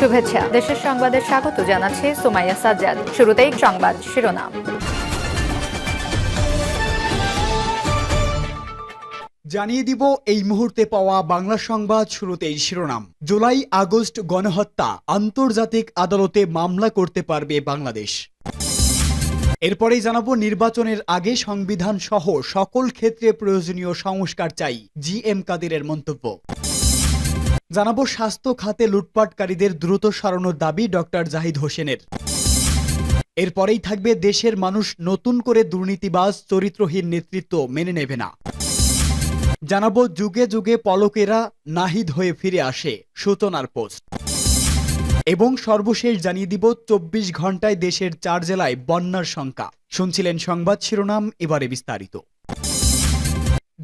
শুভেচ্ছা। দেশের সংবাদে স্বাগত জানাচ্ছে সোমাইয়া সাজ্জাদ। শুরুতেই সংবাদ শিরোনাম। জানিয়ে দিব এই মুহূর্তে পাওয়া বাংলা সংবাদ শুরুতেই শিরোনাম। জুলাই, আগস্ট গণহত্যা, আন্তর্জাতিক আদালতে মামলা করতে পারবে বাংলাদেশ। এরপরেই জানাব নির্বাচনের আগে সংবিধান সহ সকল ক্ষেত্রে প্রয়োজনীয় সংস্কার চাই। জি এম কাদিরের মন্তব্য। জানাব স্বাস্থ্য খাতে লুটপাটকারীদের দ্রুত সরানোর দাবি ডক্টর জাহিদ হোসেনের। এরপরেই থাকবে দেশের মানুষ নতুন করে দুর্নীতিবাজ, চরিত্রহীন নেতৃত্ব মেনে নেবে না। জানাব যুগে যুগে পলকেরা নাহিদ হয়ে ফিরে আসে সূচনার পোস্ট। এবং সর্বশেষ জানিয়ে দিব, চব্বিশ ঘন্টায় দেশের চার জেলায় বন্যার সংখ্যা শুনছিলেন সংবাদ শিরোনাম, এবারে বিস্তারিত।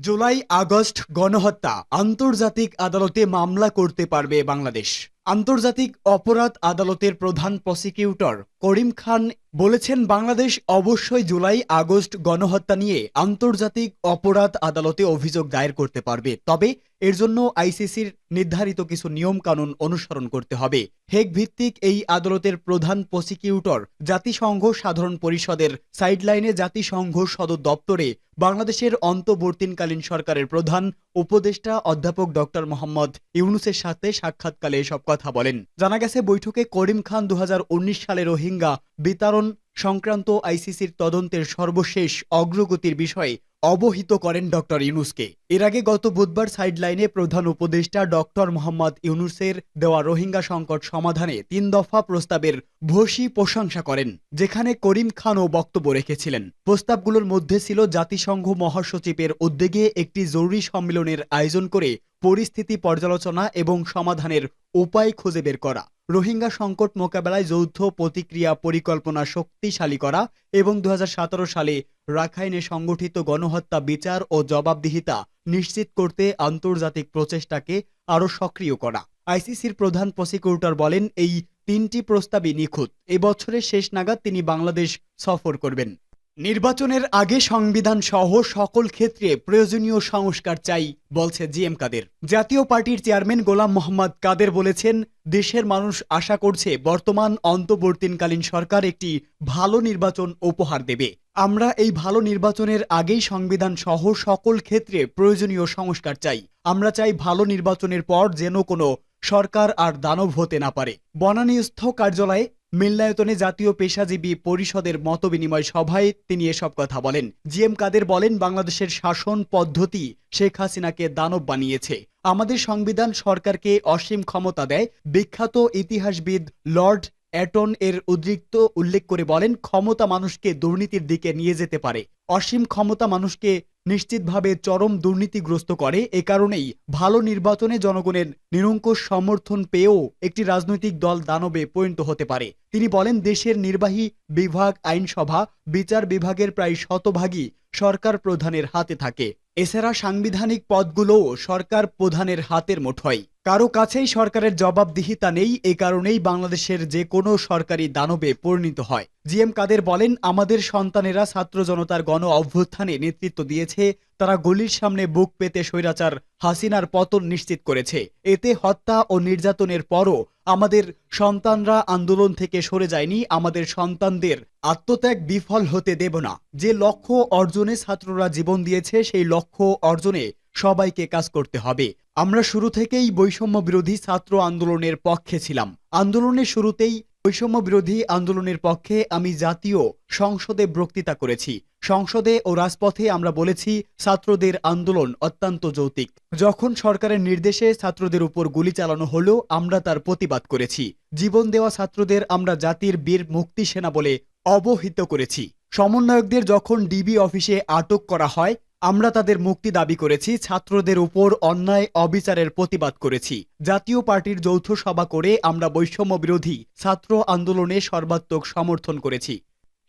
জুলাই আগস্ট গণহত্যা। আন্তর্জাতিক আদালতে মামলা করতে পারবে বাংলাদেশ। আন্তর্জাতিক অপরাধ আদালতের প্রধান প্রসিকিউটর করিম খান বলেছেন, বাংলাদেশ অবশ্যই জুলাই আগস্ট গণহত্যা নিয়ে আন্তর্জাতিক অপরাধ আদালতে অভিযোগ দায়ের করতে পারবে। তবে এর জন্য আইসিসির নির্ধারিত কিছু নিয়ম কানুন অনুসরণ করতে হবে। হেগ ভিত্তিক এই আদালতের প্রধান প্রসিকিউটর, জাতিসংঘ সাধারণ পরিষদের সাইডলাইনে জাতিসংঘ সদর দপ্তরে বাংলাদেশের অন্তর্বর্তীকালীন সরকারের প্রধান উপদেষ্টা অধ্যাপক ডক্টর মোহাম্মদ ইউনুসের সাথে সাক্ষাৎকালে এসব কথা বলেন। জানা গেছে, বৈঠকে করিম খান দু হাজার উনিশ সালে রোহিঙ্গা বিতরণ সংক্রান্ত আইসিসির তদন্তের সর্বশেষ অগ্রগতির বিষয়ে অবহিত করেন ডক্টর ইউনুসকে। এর আগে গত বুধবার সাইডলাইনে প্রধান উপদেষ্টা ডক্টর মোহাম্মদ ইউনুসের দেওয়া রোহিঙ্গা সংকট সমাধানে তিন দফা প্রস্তাবের ভূয়সী প্রশংসা করেন, যেখানে করিম খানও বক্তব্য রেখেছিলেন। প্রস্তাবগুলোর মধ্যে ছিল জাতিসংঘ মহাসচিবের উদ্যোগে একটি জরুরি সম্মেলনের আয়োজন করে পরিস্থিতি পর্যালোচনা এবং সমাধানের উপায় খুঁজে বের করা, রোহিঙ্গা সংকট মোকাবেলায় যৌথ প্রতিক্রিয়া পরিকল্পনা শক্তিশালী করা এবং দু হাজার সতেরো সালে রাখাইনে সংগঠিত গণহত্যা বিচার ও জবাবদিহিতা নিশ্চিত করতে আন্তর্জাতিক প্রচেষ্টাকে আরও সক্রিয় করা। আইসিসির প্রধান প্রসিকিউটর বলেন, এই তিনটি প্রস্তাবই নিখুঁত। এবছরের শেষ নাগাদ তিনি বাংলাদেশ সফর করবেন। নির্বাচনের আগে সংবিধান সহ সকল ক্ষেত্রে প্রয়োজনীয় সংস্কার চাই, বলছে জিএম কাদের। জাতীয় পার্টির চেয়ারম্যান গোলাম মোহাম্মদ কাদের বলেছেন, দেশের মানুষ আশা করছে বর্তমান অন্তর্বর্তীকালীন সরকার একটি ভালো নির্বাচন উপহার দেবে। আমরা এই ভালো নির্বাচনের আগেই সংবিধান সহ সকল ক্ষেত্রে প্রয়োজনীয় সংস্কার চাই। আমরা চাই ভালো নির্বাচনের পর যেন কোনো সরকার আর দানব হতে না পারে। বনানীস্থ কার্যালয়ে মিল্লায়তনে জাতীয় পেশাজীবী পরিষদের মতবিনিময় সভায় তিনি এসব কথা বলেন। জিএম কাদের বলেন, বাংলাদেশের শাসন পদ্ধতি শেখ হাসিনাকে দানব বানিয়েছে। আমাদের সংবিধান সরকারকে অসীম ক্ষমতা দেয়। বিখ্যাত ইতিহাসবিদ লর্ড অ্যাটন এর উদ্রিক্ত উল্লেখ করে বলেন, ক্ষমতা মানুষকে দুর্নীতির দিকে নিয়ে যেতে পারে। অসীম ক্ষমতা মানুষকে নিশ্চিতভাবে চরম দুর্নীতিগ্রস্ত করে। এ কারণেই ভালো নির্বাচনে জনগণের নিরঙ্কুশ সমর্থন পেয়েও একটি রাজনৈতিক দল দানবে পরিণত হতে পারে। তিনি বলেন, দেশের নির্বাহী বিভাগ, আইনসভা, বিচার বিভাগের প্রায় শতভাগই সরকার প্রধানের হাতে থাকে। এছাড়া সাংবিধানিক পদগুলোও সরকার প্রধানের হাতের মুঠোয়। কারও কাছেই সরকারের জবাবদিহিতা নেই, এ কারণেই বাংলাদেশের যে কোনো সরকারি দানবে পরিণত হয়। জিএম কাদের বলেন, আমাদের সন্তানেরা ছাত্র জনতার গণ অভ্যুত্থানে নেতৃত্ব দিয়েছে, তারা গলির সামনে বুক পেতে স্বৈরাচার হাসিনার পতন নিশ্চিত করেছে। এতে হত্যা ও নির্যাতনের পরও আমাদের সন্তানরা আন্দোলন থেকে সরে যায়নি, আমাদের সন্তানদের আত্মত্যাগ বিফল হতে দেব না। যে লক্ষ্য অর্জনে ছাত্ররা জীবন দিয়েছে, সেই লক্ষ্য অর্জনে সবাইকে কাজ করতে হবে। আমরা শুরু থেকেই বৈষম্য বিরোধী ছাত্র আন্দোলনের পক্ষে ছিলাম। আন্দোলনের শুরুতেই বৈষম্য বিরোধী আন্দোলনের পক্ষে আমি জাতীয় সংসদে বক্তৃতা করেছি। সংসদে ও রাজপথে আমরা বলেছি, ছাত্রদের আন্দোলন অত্যন্ত যৌতিক যখন সরকারের নির্দেশে ছাত্রদের উপর গুলি চালানো হলো, আমরা তার প্রতিবাদ করেছি। জীবন দেওয়া ছাত্রদের আমরা জাতির বীর মুক্তি সেনা বলে অবহিত করেছি। সমন্বয়কদের যখন ডিবি অফিসে আটক করা হয় আমরা তাদের মুক্তি দাবি করেছি, ছাত্রদের উপর অন্যায়, অবিচারের প্রতিবাদ করেছি। জাতীয় পার্টির যৌথ সভা করে আমরা বৈষম্য বিরোধী ছাত্র আন্দোলনে সর্বাত্মক সমর্থন করেছি।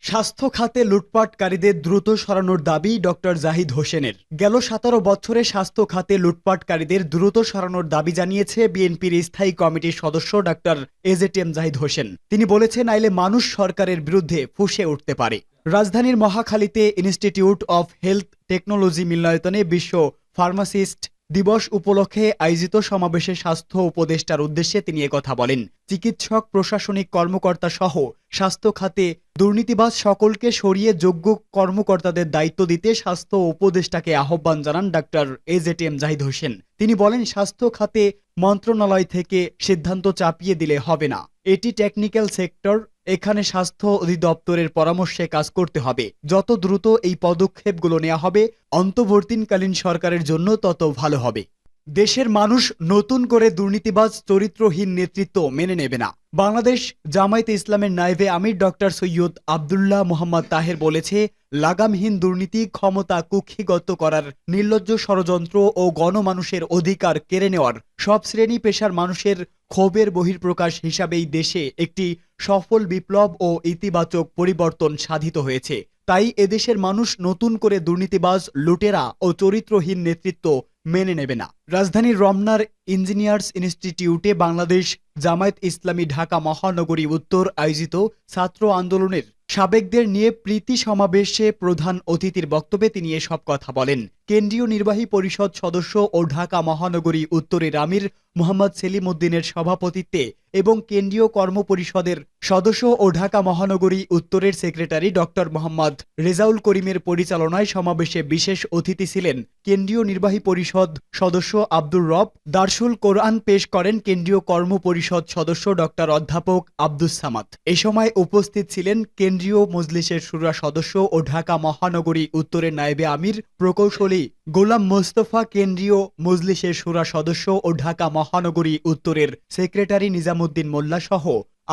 স্বাস্থ্য খাতে লুটপাটকারীদের দ্রুত সরানোর দাবি ডক্টর জাহিদ হোসেনের। গেল সতেরো বছরে স্বাস্থ্য খাতে লুটপাটকারীদের দ্রুত সরানোর দাবি জানিয়েছে বিএনপির স্থায়ী কমিটির সদস্য ডক্টর এজেটিএম জাহিদ হোসেন। তিনি বলেছেন, আইলে মানুষ সরকারের বিরুদ্ধে ফুঁসে উঠতে পারে। রাজধানীর মহাখালীতে ইনস্টিটিউট অফ হেলথ টেকনোলজি মিলনায়তনে বিশ্ব ফার্মাসিস্ট দিবস উপলক্ষে আয়োজিত সমাবেশে স্বাস্থ্য উপদেষ্টার উদ্দেশ্যে তিনি কথা বলেন। চিকিৎসক, প্রশাসনিক কর্মকর্তা সহ স্বাস্থ্য খাতে দুর্নীতিবাজ সকলকে সরিয়ে যোগ্য কর্মকর্তাদের দায়িত্ব দিতে স্বাস্থ্য উপদেষ্টাকে আহ্বান জানান ডাক্তার এজেটিএম জাহিদ হোসেন। তিনি বলেন, স্বাস্থ্য খাতে মন্ত্রণালয় থেকে সিদ্ধান্ত চাপিয়ে দিলে হবে না। এটি টেকনিক্যাল সেক্টর এখানে স্বাস্থ্য অধিদপ্তরের পরামর্শে কাজ করতে হবে। যত দ্রুত এই পদক্ষেপগুলো নেওয়া হবে, অন্তর্বর্তীকালীন সরকারের জন্য তত ভালো হবে। দেশের মানুষ নতুন করে দুর্নীতিবাজ, চরিত্রহীন নেতৃত্ব মেনে নেবে না। বাংলাদেশ জামায়াতে ইসলামের নায়েবে আমির ডক্টর সৈয়দ আবদুল্লাহ মোহাম্মদ তাহের বলেছে, লাগামহীন দুর্নীতি ক্ষমতা কুক্ষিগত করার নির্লজ্জ ষড়যন্ত্র ও গণমানুষের অধিকার কেড়ে নেওয়ার সব শ্রেণি পেশার মানুষের ক্ষোভের বহির্প্রকাশ হিসাবেই দেশে একটি সফল বিপ্লব ও ইতিবাচক পরিবর্তন সাধিত হয়েছে। তাই এদেশের মানুষ নতুন করে দুর্নীতিবাজ, লুটেরা ও চরিত্রহীন নেতৃত্ব মেনে নেবে না। রাজধানীর রমনার ইঞ্জিনিয়ার্স ইনস্টিটিউটে বাংলাদেশ জামায়াত ইসলামী ঢাকা মহানগরী উত্তর আয়োজিত ছাত্র আন্দোলনের সাবেকদের নিয়ে প্রীতি সমাবেশে প্রধান অতিথির বক্তব্যে তিনি এসব কথা বলেন। কেন্দ্রীয় নির্বাহী পরিষদ সদস্য ও ঢাকা মহানগরী উত্তরের আমির মোহাম্মদ সেলিম উদ্দিনের সভাপতিত্বে এবং কেন্দ্রীয় কর্মপরিষদের সদস্য ও ঢাকা মহানগরী উত্তরের সেক্রেটারি ডক্টর মোহাম্মদ রেজাউল করিমের পরিচালনায় সমাবেশে বিশেষ অতিথি ছিলেন কেন্দ্রীয় নির্বাহী পরিষদ সদস্য আব্দুর রব। দার্সুল কোরআন পেশ করেন কেন্দ্রীয় কর্মপরিষদ সদস্য ডক্টর অধ্যাপক আব্দুস সামাদ। এ সময় উপস্থিত ছিলেন কেন্দ্রীয় মজলিসের সুরা সদস্য ও ঢাকা মহানগরী উত্তরের নায়েবে আমির, প্রকৌশলী গোলাম মোস্তফা কেন্দ্রীয় মজলিসের সুরা সদস্য ও ঢাকা মহানগরী উত্তরের সেক্রেটারি নিজামুদ্দিন মোল্লা সহ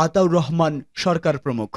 আতাউর রহমান সরকার প্রমুখ।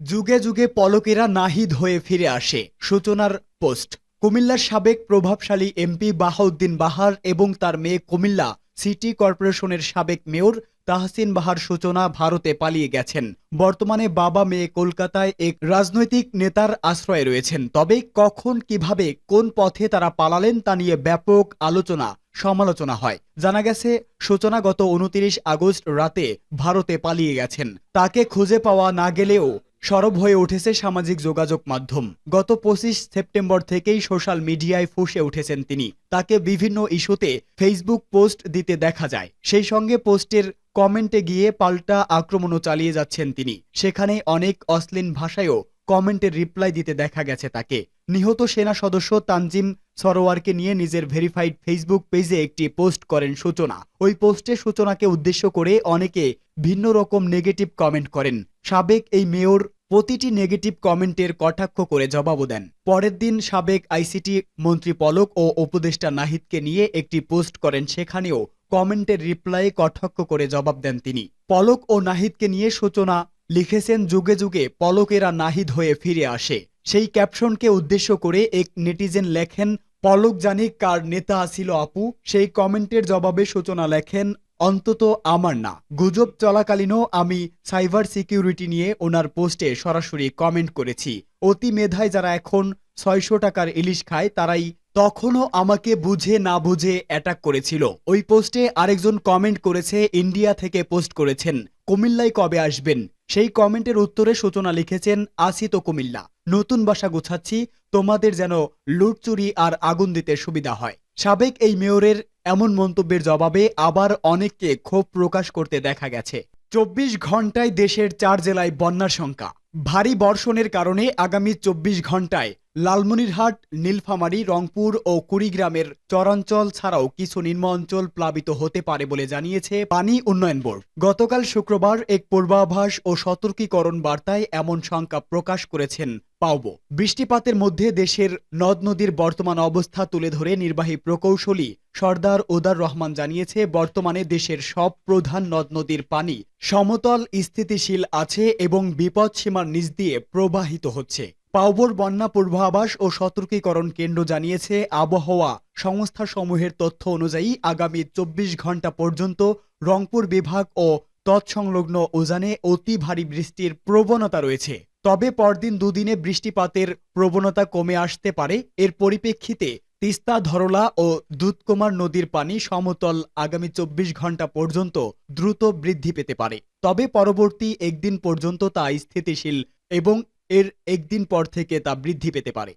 যুগে যুগে পলকেরা নাহিদ হয়ে ফিরে আসে, সূচনার পোস্ট। কুমিল্লার সাবেক প্রভাবশালী এমপি বাহাউদ্দিন বাহার এবং তার মেয়ে কুমিল্লা সিটি কর্পোরেশনের সাবেক মেয়র তাহসিন বাহার সূচনা ভারতে পালিয়ে গেছেন। বর্তমানে বাবা মেয়ে কলকাতায় এক রাজনৈতিক নেতার আশ্রয়ে রয়েছেন। তবে কখন, কীভাবে, কোন পথে তারা পালালেন তা নিয়ে ব্যাপক আলোচনা, সমালোচনা হয়। জানা গেছে, সূচনা গত উনতিরিশ আগস্ট রাতে ভারতে পালিয়ে গেছেন। তাকে খুঁজে পাওয়া না গেলেও সরব হয়ে উঠেছে সামাজিক যোগাযোগ মাধ্যম। গত পঁচিশ সেপ্টেম্বর থেকেই সোশ্যাল মিডিয়ায় ফুসে উঠেছেন তিনি। তাকে বিভিন্ন ইস্যুতে ফেসবুক পোস্ট দিতে দেখা যায়। সেই সঙ্গে পোস্টের কমেন্টে গিয়ে পাল্টা আক্রমণও চালিয়ে যাচ্ছেন তিনি। সেখানে অনেক অশ্লীল ভাষায়ও কমেন্টের রিপ্লাই দিতে দেখা গেছে তাকে। নিহত সেনা সদস্য তানজিম সরোয়ারকে নিয়ে নিজের ভেরিফাইড ফেসবুক পেজে একটি পোস্ট করেন সূচনা। ওই পোস্টে সূচনাকে উদ্দেশ্য করে অনেকে ভিন্ন রকম নেগেটিভ কমেন্ট করেন। সাবেক এই মেয়র প্রতিটি নেগেটিভ কমেন্টের কটাক্ষ করে জবাবও দেন। পরের দিন সাবেক আইসিটি মন্ত্রী পলক ও উপদেষ্টা নাহিদকে নিয়ে একটি পোস্ট করেন। সেখানেও কমেন্টের রিপ্লাই কটাক্ষ করে জবাব দেন তিনি। পলক ও নাহিদকে নিয়ে সূচনা লিখেছেন যুগে যুগে পলকেরা নাহিদ হয়ে ফিরে আসে। সেই ক্যাপশনকে উদ্দেশ্য করে এক নেটিজেন লেখেন, পলক জানি কার নেতা আসিল আপু। সেই কমেন্টের জবাবে সূচনা লেখেন, অন্তত আমার না। গুজব চলাকালীনও আমি সাইবার সিকিউরিটি নিয়ে ওনার পোস্টে সরাসরি কমেন্ট করেছি। অতি মেধায় যারা এখন ছয়শো টাকার ইলিশ খায়, তারাই তখনও আমাকে বুঝে না বুঝে অ্যাটাক করেছিল। ওই পোস্টে আরেকজন কমেন্ট করেছে ইন্ডিয়া থেকে পোস্ট করেছেন, কুমিল্লায় কবে আসবেন? সেই কমেন্টের উত্তরে সূচনা লিখেছেন, আসি তো কুমিল্লা, নতুন বাসা গোছাচ্ছি, তোমাদের যেন লুটচুরি আর আগুন দিতে সুবিধা হয়। সাবেক এই মেয়রের এমন মন্তব্যের জবাবে আবার অনেককে ক্ষোভ প্রকাশ করতে দেখা গেছে। চব্বিশ ঘন্টায় দেশের চার জেলায় বন্যার সংখ্যা ভারী বর্ষণের কারণে আগামী চব্বিশ ঘন্টায় লালমনিরহাট, নীলফামারী, রংপুর ও কুড়িগ্রামের চরাঞ্চল ছাড়াও কিছু নিম্ন অঞ্চল প্লাবিত হতে পারে বলে জানিয়েছে পানি উন্নয়ন বোর্ড। গতকাল শুক্রবার এক পূর্বাভাস ও সতর্কীকরণ বার্তায় এমন শঙ্কা প্রকাশ করেছেন পাওব। বৃষ্টিপাতের মধ্যে দেশের নদ নদীর বর্তমান অবস্থা তুলে ধরে নির্বাহী প্রকৌশলী সর্দার ওদার রহমান জানিয়েছে, বর্তমানে দেশের সব প্রধান নদ নদীর পানি সমতল স্থিতিশীল আছে এবং বিপদসীমার নিচ দিয়ে প্রবাহিত হচ্ছে। পাউবোর বন্যা পূর্বাভাস ও সতর্কীকরণ কেন্দ্র জানিয়েছে আবহাওয়া সংস্থাসমূহের তথ্য অনুযায়ী আগামী চব্বিশ ঘণ্টা পর্যন্ত রংপুর বিভাগ ও তৎসংলগ্ন উজানে অতি ভারী বৃষ্টির প্রবণতা রয়েছে। তবে পরদিন দুদিনে বৃষ্টিপাতের প্রবণতা কমে আসতে পারে। এর পরিপ্রেক্ষিতে তিস্তা, ধরলা ও দুধকুমার নদীর পানি সমতল আগামী চব্বিশ ঘণ্টা পর্যন্ত দ্রুত বৃদ্ধি পেতে পারে। তবে পরবর্তী একদিন পর্যন্ত তা স্থিতিশীল এবং এর একদিন পর থেকে তা বৃদ্ধি পেতে পারে।